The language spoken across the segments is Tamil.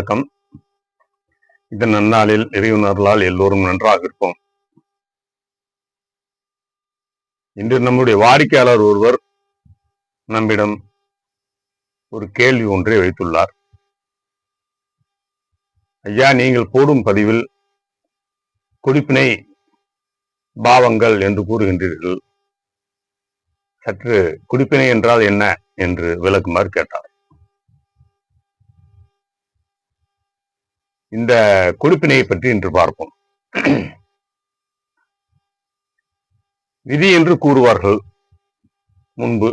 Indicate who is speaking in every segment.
Speaker 1: வணக்கம். இந்த நன்னாளில் இறையுணர்களால் எல்லோரும் நன்றாக இருப்போம். இன்று நம்முடைய வாடிக்கையாளர் ஒருவர் நம்மிடம் ஒரு கேள்வி ஒன்றை வைத்துள்ளார். ஐயா நீங்கள் போடும் பதிவில் குடிப்பினை பாவங்கள் என்று கூறுகின்றீர்கள். சற்று குடிப்பினை என்றால் என்ன? என்று விளக்குமாறு கேட்டார். இந்த கொடுப்பினையை பற்றி இன்று பார்ப்போம். விதி என்று கூறுவார்கள் முன்பு.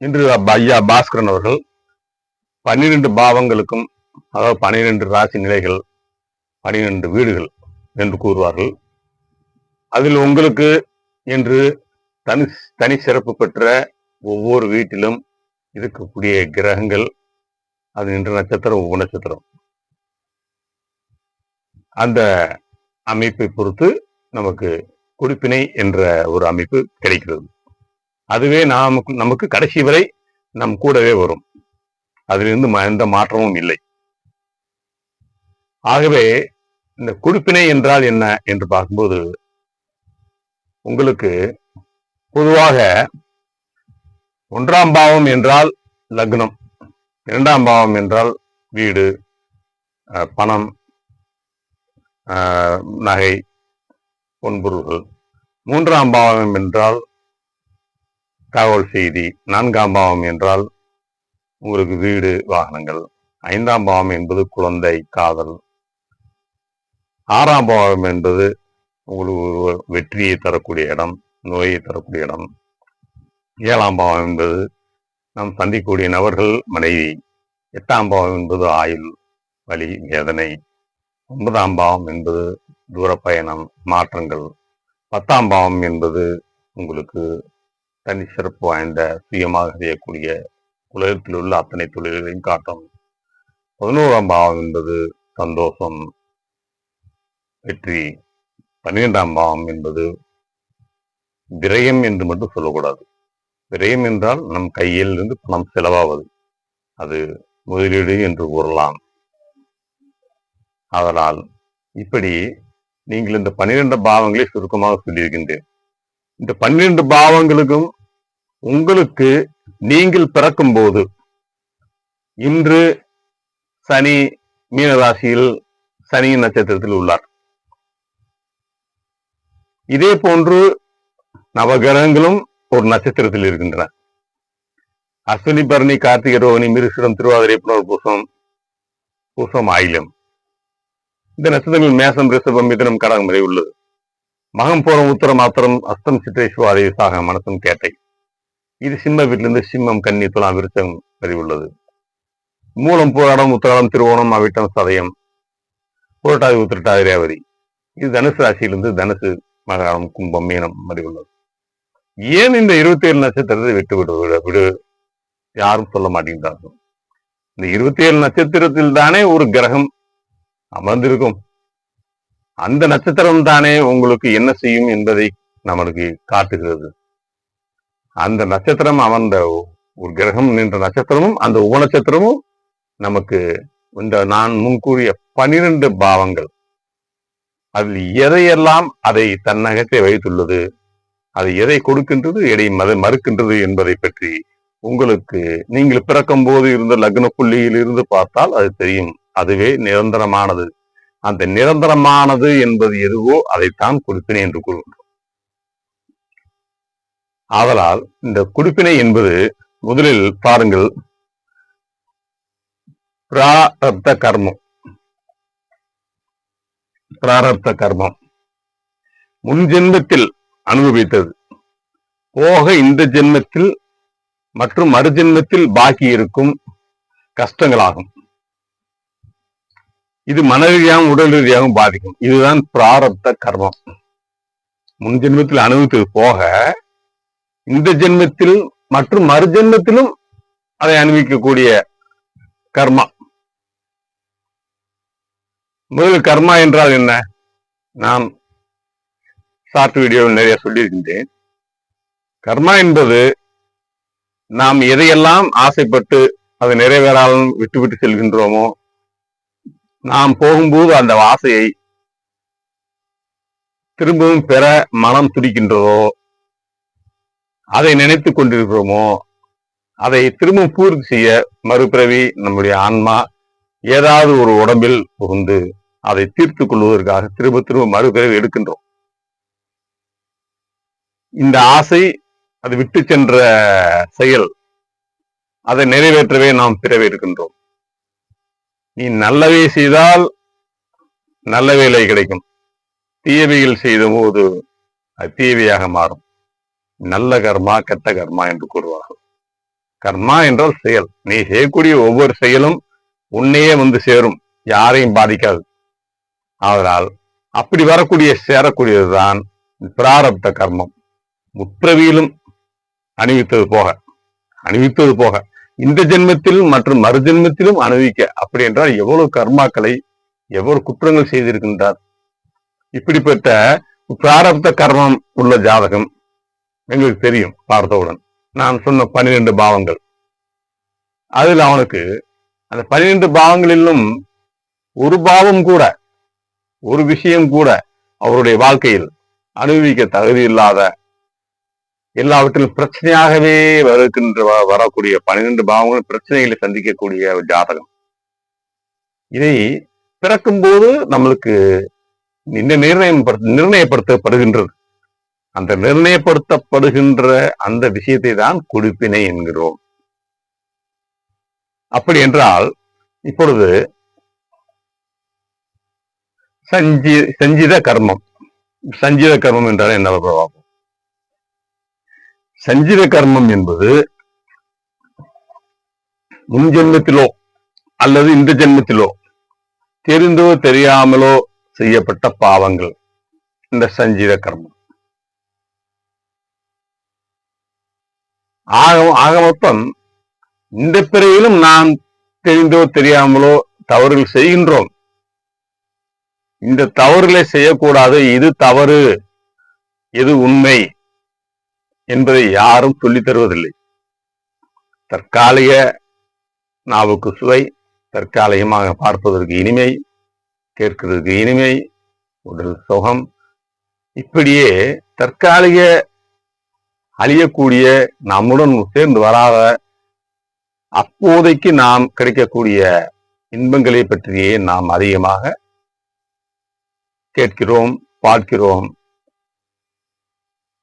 Speaker 1: இன்று ஐயா பாஸ்கரன் அவர்கள் பன்னிரண்டு பாவங்களுக்கும் அதாவது பனிரெண்டு ராசி நிலைகள் பனிரெண்டு வீடுகள் என்று கூறுவார்கள். அதில் உங்களுக்கு என்று தனி தனி சிறப்பு பெற்ற ஒவ்வொரு வீட்டிலும் இருக்கக்கூடிய கிரகங்கள் அது இன்று நட்சத்திரம் உப நட்சத்திரம். அந்த அமைப்பை பொறுத்து நமக்கு குறிப்பினை என்ற ஒரு அமைப்பு கிடைக்கிறது. அதுவே நமக்கு நமக்கு கடைசி வரை நம் கூடவே வரும். அதிலிருந்து ம- எந்த மாற்றமும் இல்லை. ஆகவே இந்த குறிப்பினை என்றால் என்ன என்று பார்க்கும்போது உங்களுக்கு பொதுவாக ஒன்றாம் பாவம் என்றால் லக்னம் இரண்டாம் பாவம் என்றால் வீடு பணம் நகை பொன்பொருள்கள். மூன்றாம் பாவம் என்றால் தகவல் செய்தி. நான்காம் பாவம் என்றால் உங்களுக்கு வீடு வாகனங்கள். ஐந்தாம் பாவம் என்பது குழந்தை காதல். ஆறாம் பாவம் என்பது உங்களுக்கு வெற்றியை தரக்கூடிய இடம் நோயை தரக்கூடிய இடம். ஏழாம் பாவம் என்பது நாம் சந்திக்கக்கூடிய நபர்கள் மனைவி. எட்டாம் பாவம் என்பது ஆயுள் வலி வேதனை. ஒன்பதாம் பாவம் என்பது தூர பயணம் மாற்றங்கள். பத்தாம் பாவம் என்பது உங்களுக்கு தனி சிறப்பு வாய்ந்த சுயமாக செய்யக்கூடிய உலகத்தில் உள்ள அத்தனை தொழில்களையும் காட்டும். பதினோராம் பாவம் என்பது சந்தோஷம் வெற்றி. பன்னிரெண்டாம் பாவம் என்பது விரயம் என்று மட்டும் சொல்லக்கூடாது. விரயம் என்றால் நம் கையில் இருந்து பணம் செலவாவது. அது முதலீடு என்று கூறலாம். அதனால் இப்படி நீங்கள் இந்த பன்னிரண்டு பாவங்களை சுருக்கமாக சொல்லியிருக்கின்றேன். இந்த பன்னிரண்டு பாவங்களுக்கும் உங்களுக்கு நீங்கள் பிறக்கும் போது இன்று சனி மீனராசியில் சனி நட்சத்திரத்தில் உள்ளார். இதே போன்று நவகிரகங்களும் ஒரு நட்சத்திரத்தில் இருக்கின்றன. அஸ்வினி பரணி கார்த்திகை ரோகிணி மிருஷிடம் திருவாதிரை புனர் பூசம் பூசம் ஆயிலம். இந்த நட்சத்திரங்கள் மேசம் ரிஷபம் மிதனம் கடகம் வரை உள்ளது. மகம் போறம் உத்தரம் ஆத்திரம் அஸ்தம் சிற்றேஸ்வாரி சாக மனசும் கேட்டை. இது சிம்ம வீட்டிலிருந்து சிம்மம் கன்னி துலாம் விருச்சம் வரை உள்ளது. மூலம் போராடம் உத்தராடம் திருவோணம் அவிட்டம் சதயம் புரட்டாதி உத்திரட்டாதி ரேவதி. இது தனுசு ராசியிலிருந்து தனுசு மகரம் கும்பம் மீனம் வரை உள்ளது. ஏன் இந்த இருபத்தி ஏழு நட்சத்திரத்தை விட்டு விடு- விடு யாரும் சொல்ல மாட்டேங்கிறார்கள். இந்த இருபத்தி ஏழு நட்சத்திரத்தில் தானே ஒரு கிரகம் அமர்ந்திருக்கும். அந்த நட்சத்திரம் தானே உங்களுக்கு என்ன செய்யும் என்பதை நமக்கு காட்டுகிறது. அந்த நட்சத்திரம் அமர்ந்த ஒரு கிரகம் நின்ற நட்சத்திரமும் அந்த உபநட்சத்திரமும் நமக்கு இந்த நான் முன்கூறிய பனிரெண்டு பாவங்கள். அதில் எதையெல்லாம் அதை தன்னகத்தை வைத்துள்ளது அது எதை கொடுக்கின்றது எதை மத மறுக்கின்றது என்பதை பற்றி உங்களுக்கு நீங்கள் பிறக்கும் போது இருந்த லக்ன புள்ளியில் இருந்து பார்த்தால் அது தெரியும். அதுவே நிரந்தரமானது. அந்த நிரந்தரமானது என்பது எதுவோ அதைத்தான் கொடுப்பினை என்று கூறுகின்றோம். ஆதலால் இந்த குடிப்பினை என்பது முதலில் பாருங்கள். பிராரப்த கர்மம். பிராரப்த கர்மம். முன் ஜென்மத்தில் அனுபவித்தது. போக இந்த ஜென்மத்தில் மற்றும் மறுஜென்மத்தில் பாக்கி இருக்கும் கஷ்டங்களாகும். இது மன ரீதியாகவும் உடல் ரீதியாகவும் பாதிக்கும். இதுதான் பிராரப்த கர்மம். முன் ஜென்மத்தில் அனுபவித்தது போக இந்த ஜென்மத்தில் மற்றும் மறுஜென்மத்திலும் அதை அனுபவிக்கக்கூடிய கர்மா. முதல் கர்மா என்றால் என்ன? நான் ஷார்ட் வீடியோவில் நிறைய சொல்லியிருக்கின்றேன். கர்மா என்பது நாம் எதையெல்லாம் ஆசைப்பட்டு அது நிறைவேறாமல் விட்டு விட்டு செல்கின்றோமோ நாம் போகும்போது அந்த ஆசையை திரும்பவும் பெற மனம் துடிக்கின்றதோ அதை நினைத்துக் கொண்டிருக்கிறோமோ அதை திரும்பவும் பூர்த்தி செய்ய மறுபிறவி நம்முடைய ஆன்மா ஏதாவது ஒரு உடம்பில் புகுந்து அதை தீர்த்து கொள்வதற்காக திரும்ப திரும்ப மறுபிறவி எடுக்கின்றோம். இந்த ஆசை அது விட்டு சென்ற செயல் அதை நிறைவேற்றவே நாம் பிறவி இருக்கின்றோம் நீ நல்லவை செய்தால் நல்ல வேலை கிடைக்கும். தீயவைகள் செய்த போது அது தீயவையாக மாறும். நல்ல கர்மா கெட்ட கர்மா என்று கூறுவார்கள். கர்மா என்றால் செயல். நீ செய்யக்கூடிய ஒவ்வொரு செயலும் உன்னையே வந்து சேரும். யாரையும் பாதிக்காது. ஆதலால் அப்படி வரக்கூடிய சேரக்கூடியதுதான் பிராரப்த கர்மம். முற்றவியிலும் அணிவித்தது போக அணிவித்தது போக. இந்த ஜென்மத்திலும் மற்றும் மறு ஜென்மத்திலும் அனுபவிக்க அப்படி என்றால் எவ்வளவு கர்மாக்களை எவ்வளவு குற்றங்கள் செய்திருக்கின்றார். இப்படிப்பட்ட பிராரப்த கர்மம் உள்ள ஜாதகம் எங்களுக்கு தெரியும் பார்த்தவுடன். நான் சொன்ன பன்னிரெண்டு பாவங்கள். அதில் அவனுக்கு அந்த பனிரெண்டு பாவங்களிலும் ஒரு பாவம் கூட ஒரு விஷயம் கூட அவருடைய வாழ்க்கையில் அனுபவிக்க தகுதி இல்லாத எல்லாவற்றிலும் பிரச்சனையாகவே வருகின்ற வ- வரக்கூடிய பனிரெண்டு பாவங்களும் பிரச்சனைகளை சந்திக்கக்கூடிய ஜாதகம். இதை பிறக்கும்போது நம்மளுக்கு இந்த நிர்ணயம் நிர்ணயப்படுத்தப்படுகின்றது. அந்த நிர்ணயப்படுத்தப்படுகின்ற அந்த விஷயத்தை தான் குடிப்பினை என்கிறோம். அப்படி என்றால் இப்பொழுது சஞ்சி சஞ்சித கர்மம். சஞ்சித கர்மம் என்றால் என்ன பிரபாவம் சஞ்சித கர்மம் என்பது முன் ஜென்மத்திலோ அல்லது இந்த ஜென்மத்திலோ தெரிந்தோ தெரியாமலோ செய்யப்பட்ட பாவங்கள். இந்த சஞ்சீவ கர்மம். ஆக ஆக மொத்தம் இந்த பிறவிலும் நாம் தெரிந்தோ தெரியாமலோ தவறுகள் செய்கின்றோம். இந்த தவறுகளை செய்யக்கூடாது இது தவறு இது உண்மை? என்பதை யாரும் சொல்லித் தருவதில்லை. தற்காலிக நாவுக்கு சுவை தற்காலிகமாக பார்ப்பதற்கு இனிமை கேட்கிறதுக்கு இனிமை உடல் சுகம். இப்படியே தற்காலிக அழியக்கூடிய நம்முடன் சேர்ந்து வராத அப்போதைக்கு நாம் கிடைக்கக்கூடிய இன்பங்களை பற்றியே நாம் அதிகமாக கேட்கிறோம் பார்க்கிறோம்.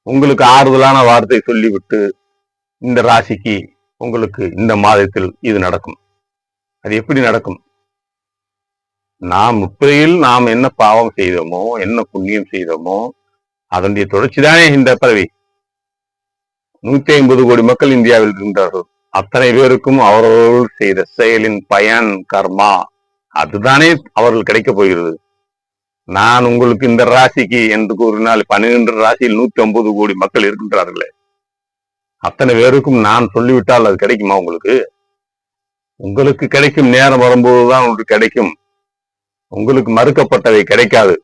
Speaker 1: உங்களுக்கு ஆறுதலான வார்த்தை சொல்லிவிட்டு இந்த ராசிக்கு உங்களுக்கு இந்த மாதத்தில் இது நடக்கும். அது எப்படி நடக்கும்? நாம் முற்றையில் நாம் என்ன பாவம் செய்தோமோ என்ன புண்ணியம் செய்தோமோ அதனுடைய தொடர்ச்சிதானே இந்த பதவி. நூத்தி ஐம்பது கோடி மக்கள் இந்தியாவில் இருக்கின்றார்கள். அத்தனை பேருக்கும் அவர்கள் செய்த செயலின் பயன் கர்மா அதுதானே அவர்கள் கிடைக்கப் போகிறது. நான் உங்களுக்கு இந்த ராசிக்கு என்று கூறினால் பன்னிரண்டு ராசியில் நூத்தி ஐம்பது கோடி மக்கள் இருக்கின்றார்களே. அத்தனை பேருக்கும் நான் சொல்லிவிட்டால் அது கிடைக்குமா உங்களுக்கு? உங்களுக்கு கிடைக்கும் நேரம் வரும்போதுதான் உங்களுக்கு கிடைக்கும். உங்களுக்கு மறுக்கப்பட்டவை கிடைக்காது.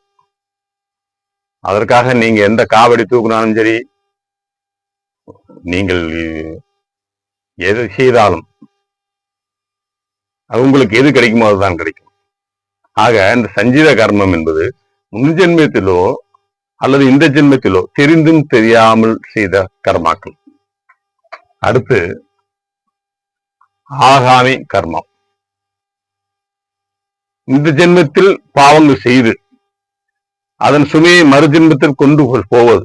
Speaker 1: அதற்காக நீங்க எந்த காவடி தூக்குனாலும் சரி நீங்கள் எது செய்தாலும் அது உங்களுக்கு எது கிடைக்குமோ அதுதான் கிடைக்கும். ஆக இந்த சஞ்சீத கர்மம் என்பது முன் ஜென்மத்திலோ அல்லது இந்த ஜென்மத்திலோ தெரிந்தும் தெரியாமல் செய்த கர்மாக்கள். அடுத்து ஆகாமி கர்மம். இந்த ஜென்மத்தில் பாவங்கள் செய்து அதன் சுமையை மறு ஜென்மத்தில் கொண்டு போவது.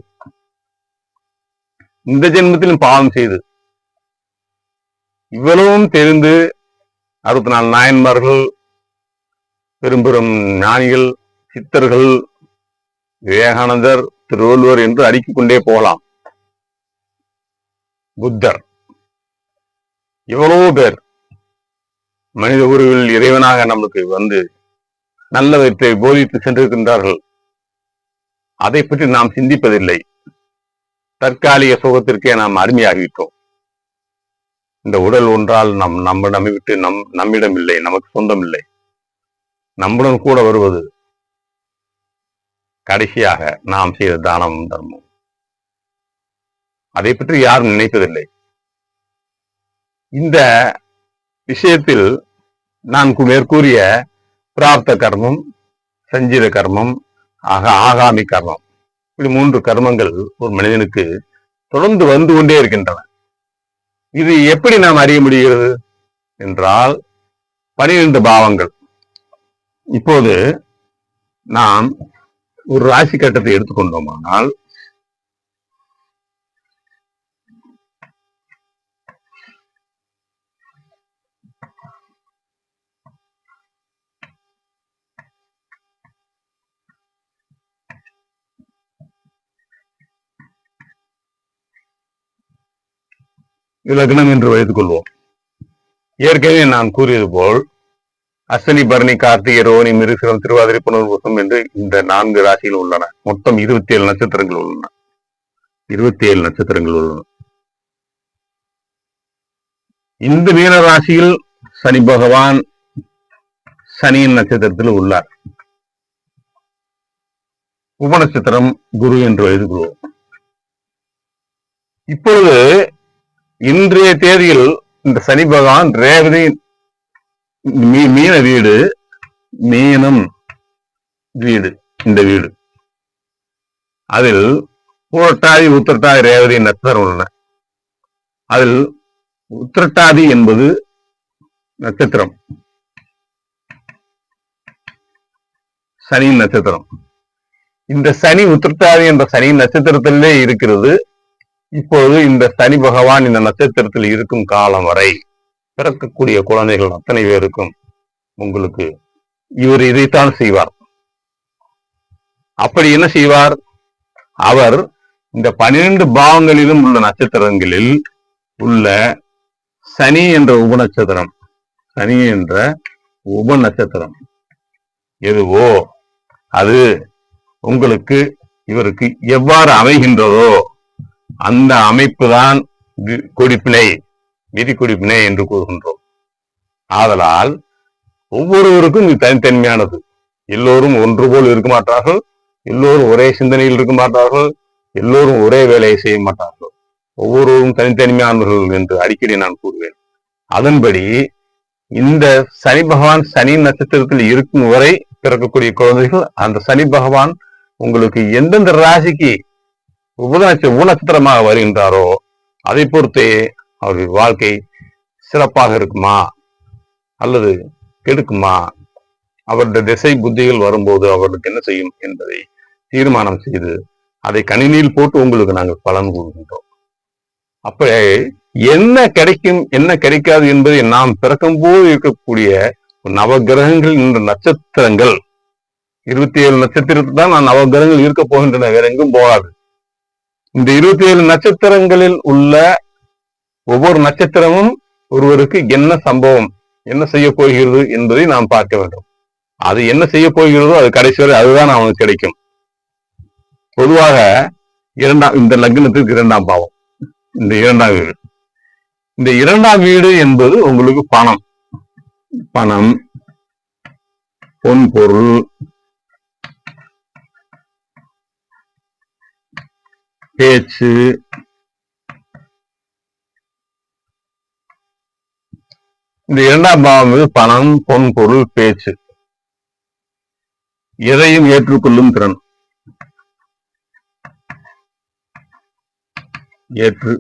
Speaker 1: இந்த ஜென்மத்திலும் பாவம் செய்து இவ்வளவும் தெரிந்து அறுபத்தி நாலு நாயன்மார்கள் பெரும்பெரும் ஞானிகள் சித்தர்கள் விவேகானந்தர் திருவள்ளுவர் என்று அடுக்கிக் கொண்டே போகலாம். புத்தர். எவ்வளவோ பேர் மனித உருவில் இறைவனாக நம்மளுக்கு வந்து நல்லவற்றை போதித்து சென்றிருக்கின்றார்கள். அதை பற்றி நாம் சிந்திப்பதில்லை. தற்காலிக சுகத்திற்கே நாம் அருமையாகிவிட்டோம் இந்த உடல் ஒன்றால் நம் நம்ம நம்மை விட்டு நம் நம்மிடம் இல்லை நமக்கு சொந்தம் இல்லை நம்மளும் கூட வருவது. கடைசியாக நாம் செய்த தானம் தர்மம். அதை பற்றி யாரும் நினைப்பதில்லை. இந்த விஷயத்தில் நான் மேற்கூறிய பிராப்த கர்மம் சஞ்சீத கர்மம் ஆக ஆகாமி கர்மம் இப்படி மூன்று கர்மங்கள் ஒரு மனிதனுக்கு தொடர்ந்து வந்து கொண்டே இருக்கின்றன. இது எப்படி நாம் அறிய முடிகிறது? என்றால் பனிரெண்டு பாவங்கள். இப்போது நாம் ஒரு ராசி கட்டத்தை எடுத்துக்கொண்டோமானால் லக்னம் என்று வைத்துக் கொள்வோம் ஏற்கனவே நான் கூறியது போல் அஸ்வினி பரணி கார்த்திகை ரோஹிணி மிருசிரம் திருவாதிரை புனர்பூசம் என்று இந்த நான்கு ராசிகள் உள்ளன. மொத்தம் இருபத்தி ஏழு நட்சத்திரங்கள் உள்ளன. இருபத்தி ஏழு நட்சத்திரங்கள் உள்ளன. இந்த மீன ராசியில் சனி பகவான் சனியின் நட்சத்திரத்தில் உள்ளார். உபநட்சத்திரம் குரு என்று எழுதுகிறோம் இப்பொழுது இன்றைய தேதியில் இந்த சனி பகவான் ரேவதி மீன வீடு மீனம் வீடு இந்த வீடு. அதில் புரட்டாதி உத்திரட்டாதி ரேவதி நட்சத்திரம் உள்ளன. அதில் உத்திரட்டாதி என்பது நட்சத்திரம். சனியின் நட்சத்திரம். இந்த சனி உத்திரட்டாதி என்ற சனி நட்சத்திரத்திலே இருக்கிறது. இப்பொழுது இந்த சனி பகவான் இந்த நட்சத்திரத்தில் இருக்கும் காலம் வரை. பிறக்கக்கூடிய குழந்தைகள் அத்தனை பேருக்கும் உங்களுக்கு இவர் இதைத்தான் செய்வார். அப்படி என்ன செய்வார்? அவர் இந்த பன்னிரண்டு பாவங்களிலும் உள்ள நட்சத்திரங்களில் உள்ள சனி என்ற உபநட்சத்திரம் சனி என்ற உப நட்சத்திரம் எதுவோ அது உங்களுக்கு இவருக்கு எவ்வாறு அமைகின்றதோ அந்த அமைப்பு தான் குடிப்பினை நிதி குடிப்பினை என்று கூறுகின்றோம். ஆதலால் ஒவ்வொருவருக்கும் இது தனித்தன்மையானது. எல்லோரும் ஒன்று போல் இருக்க மாட்டார்கள். எல்லோரும் ஒரே சிந்தனையில் இருக்க மாட்டார்கள். எல்லோரும் ஒரே வேலையை செய்ய மாட்டார்கள். ஒவ்வொருவரும் தனித்தனிமையானவர்கள் என்று அடிக்கடி நான் கூறுவேன். அதன்படி இந்த சனி பகவான் சனி நட்சத்திரத்தில் இருக்கும் வரை பிறக்கக்கூடிய குழந்தைகள் அந்த சனி பகவான் உங்களுக்கு எந்தெந்த ராசிக்கு உபநட்ச உபநட்சத்திரமாக வருகின்றாரோ அதை பொறுத்தே அவர்கள் வாழ்க்கை சிறப்பாக இருக்குமா? அல்லது கெடுக்குமா? அவருடைய திசை புத்திகள் வரும்போது அவர்களுக்கு என்ன செய்யும் என்பதை தீர்மானம் செய்து அதை கணினியில் போட்டு உங்களுக்கு நாங்கள் பலன் கூறுகின்றோம் அப்ப என்ன கிடைக்கும் என்ன கிடைக்காது என்பதை நாம் பிறக்கும் போது இருக்கக்கூடிய நவகிரகங்கள் என்ற நட்சத்திரங்கள். இருபத்தி ஏழு நட்சத்திரத்தில் தான் நான் நவகிரகங்கள் இருக்க போகின்றன வேற எங்கும் போகாது. இந்த இருபத்தி ஏழு நட்சத்திரங்களில் உள்ள ஒவ்வொரு நட்சத்திரமும் ஒருவருக்கு என்ன சம்பவம் என்ன செய்ய போகிறது என்பதை நாம் பார்க்க வேண்டும். அது என்ன செய்ய போகிறதோ அது கடைசி வரை அதுதான் அவனுக்கு கிடைக்கும். பொதுவாக இரண்டாம் இந்த லக்னத்துக்கு இரண்டாம் பாவம். இந்த இரண்டாம் வீடு. இந்த இரண்டாம் வீடு என்பது உங்களுக்கு பணம். பணம் பொன் பொருள் பேச்சு இந்த இரண்டாம் பாவம் வந்து பணம் பொன் பொருள் பேச்சு. எதையும் ஏற்றுக்கொள்ளும் திறன். ஏற்று.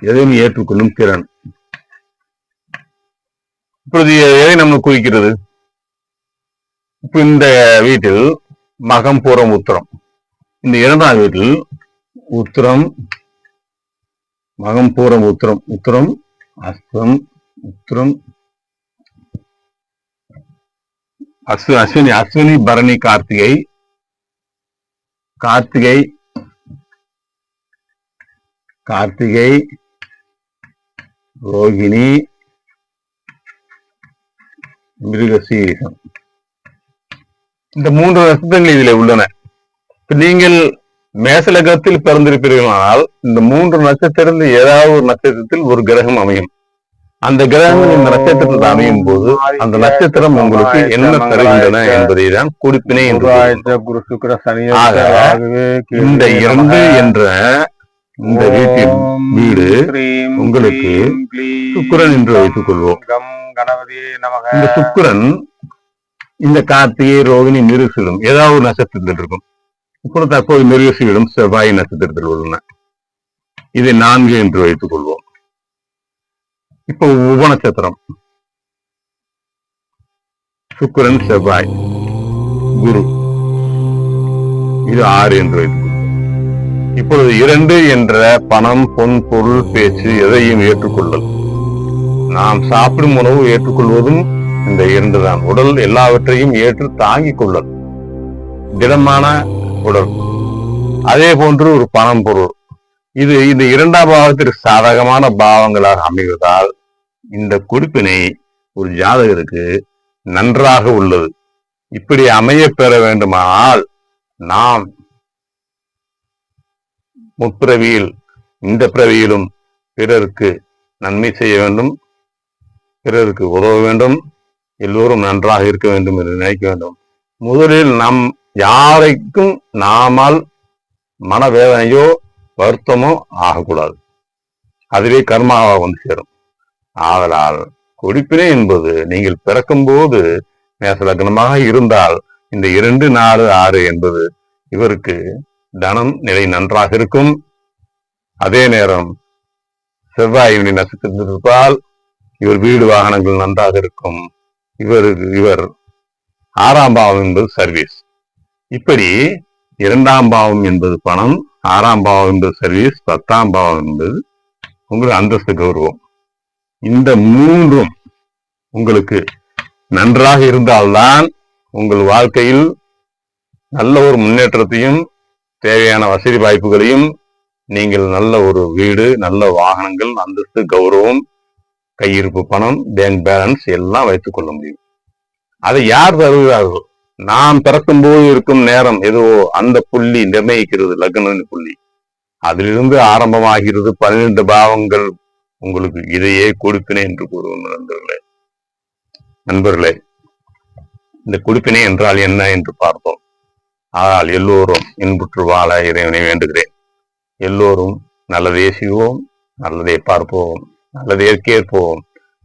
Speaker 1: எதையும் ஏற்றுக்கொள்ளும் திறன். இப்பொழுது எதை நம்ம குறிக்கிறது? இப்ப இந்த வீட்டில் மகம் பூரம் உத்தரம். இந்த இரண்டாம் வீட்டில் உத்தரம் மகம் பூரம் உத்திரம். உத்திரம் அஸ்வம் உத்திரம். அஸ்வ அஸ்வினி அஸ்வினி பரணி கார்த்திகை. கார்த்திகை கார்த்திகை ரோகிணி மிருகசீரிகம் இந்த மூன்று நட்சத்திரங்கள் இதில் உள்ளன. நீங்கள் மேசலகத்தில் பிறந்திருப்பீர்களானால் இந்த மூன்று நட்சத்திரத்தில் ஏதாவது ஒரு நட்சத்திரத்தில் ஒரு கிரகம் அமையும். அந்த கிரகங்கள் இந்த நட்சத்திரத்தில் அமையும் போது அந்த நட்சத்திரம் உங்களுக்கு என்ன தருகின்றன என்பதை தான்
Speaker 2: கேது,
Speaker 1: இந்த இரண்டு. என்ற இந்த வீட்டில்
Speaker 2: ஓம்
Speaker 1: வீடு உங்களுக்கு சுக்கிரன் என்று வைத்துக் கொள்வோம் இந்த சுக்கிரன் இந்த கார்த்திகை ரோகிணி மிருசிலும் ஏதாவது நட்சத்திரத்தில் இருக்கும். இப்பொழுது தற்போது மிருகசியிலும் செவ்வாய் நட்சத்திரத்தில் உள்ளன. இதை நான்கு என்று வைத்துக் கொள்வோம். இப்போ உப நட்சத்திரம் சுக்கரன் செவ்வாய் குரு. இது ஆறு என்று வைத்துக் இப்பொழுது இரண்டு என்ற பணம் பொன் பொருள் பேச்சு எதையும் ஏற்றுக்கொள்ளல். நாம் சாப்பிடும் உணவு ஏற்றுக்கொள்வதும் இந்த இரண்டு தான் உடல் எல்லாவற்றையும் ஏற்று தாங்கிக் கொள்ளல். திடமான உடல் அதே போன்று ஒரு பணம் பொருள். இது இந்த இரண்டாம் பாவத்திற்கு சாதகமான பாவங்களாக அமைவதால் இந்த குறிப்பினை ஒரு ஜாதகருக்கு நன்றாக உள்ளது. இப்படி அமைய பெற வேண்டுமானால் நாம் முற்பிறவியில் இந்த பிறவியிலும் பிறருக்கு நன்மை செய்ய வேண்டும். பிறருக்கு உதவ வேண்டும். எல்லோரும் நன்றாக இருக்க வேண்டும் என்று நினைக்க வேண்டும். முதலில் நம் யாரைக்கும் நாமால் மனவேதனையோ வருத்தமோ ஆகக்கூடாது. அதுவே கர்மாவாக வந்து சேரும். ஆதலால் குடிப்பினை என்பது நீங்கள் பிறக்கும்போது மேசலக்னமாக இருந்தால் இந்த இரண்டு நாலு ஆறு என்பது இவருக்கு தனம் நிலை நன்றாக இருக்கும். அதே நேரம் செவ்வாயினுடைய நட்சத்திரத்தில் இவர் வீடு வாகனங்கள் நன்றாக இருக்கும். இவருக்கு இவர் ஆறாம் பாவம் என்பது சர்வீஸ். இப்படி இரண்டாம் பாவம் என்பது பணம் ஆறாம் பாவம் என்பது சர்வீஸ் பத்தாம் பாவம் என்பது உங்களுக்கு அந்தஸ்து கௌரவம். இந்த மூன்றும் உங்களுக்கு நன்றாக இருந்தால்தான் உங்கள் வாழ்க்கையில் நல்ல ஒரு முன்னேற்றத்தையும் தேவையான வசதி வாய்ப்புகளையும் நீங்கள் நல்ல ஒரு வீடு நல்ல வாகனங்கள் அந்தஸ்து கௌரவம் கையிருப்பு பணம் பேங்க் பேலன்ஸ் எல்லாம் வைத்துக் கொள்ள முடியும். அதை யார் தருகிறார்கள் நாம் பிறக்கும்போது இருக்கும் நேரம் ஏதோ அந்த புள்ளி நிர்ணயிக்கிறது லக்ன புள்ளி. அதிலிருந்து ஆரம்பமாகிறது பன்னிரண்டு பாவங்கள் உங்களுக்கு இதையே கொடுப்பினை என்று கூறுவோம் நண்பர்களே. நண்பர்களே இந்த கொடுப்பினை என்றால் என்ன என்று பார்த்தோம் ஆனால் எல்லோரும் இன்புற்று வாழ இறைவனை வேண்டுகிறேன். எல்லோரும் நல்லதே செய்வோம் நல்லதை பார்ப்போம் நல்லதே கேட்போம்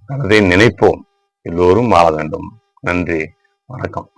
Speaker 1: நல்லதை நினைப்போம். எல்லோரும் வாழ வேண்டும். நன்றி வணக்கம்.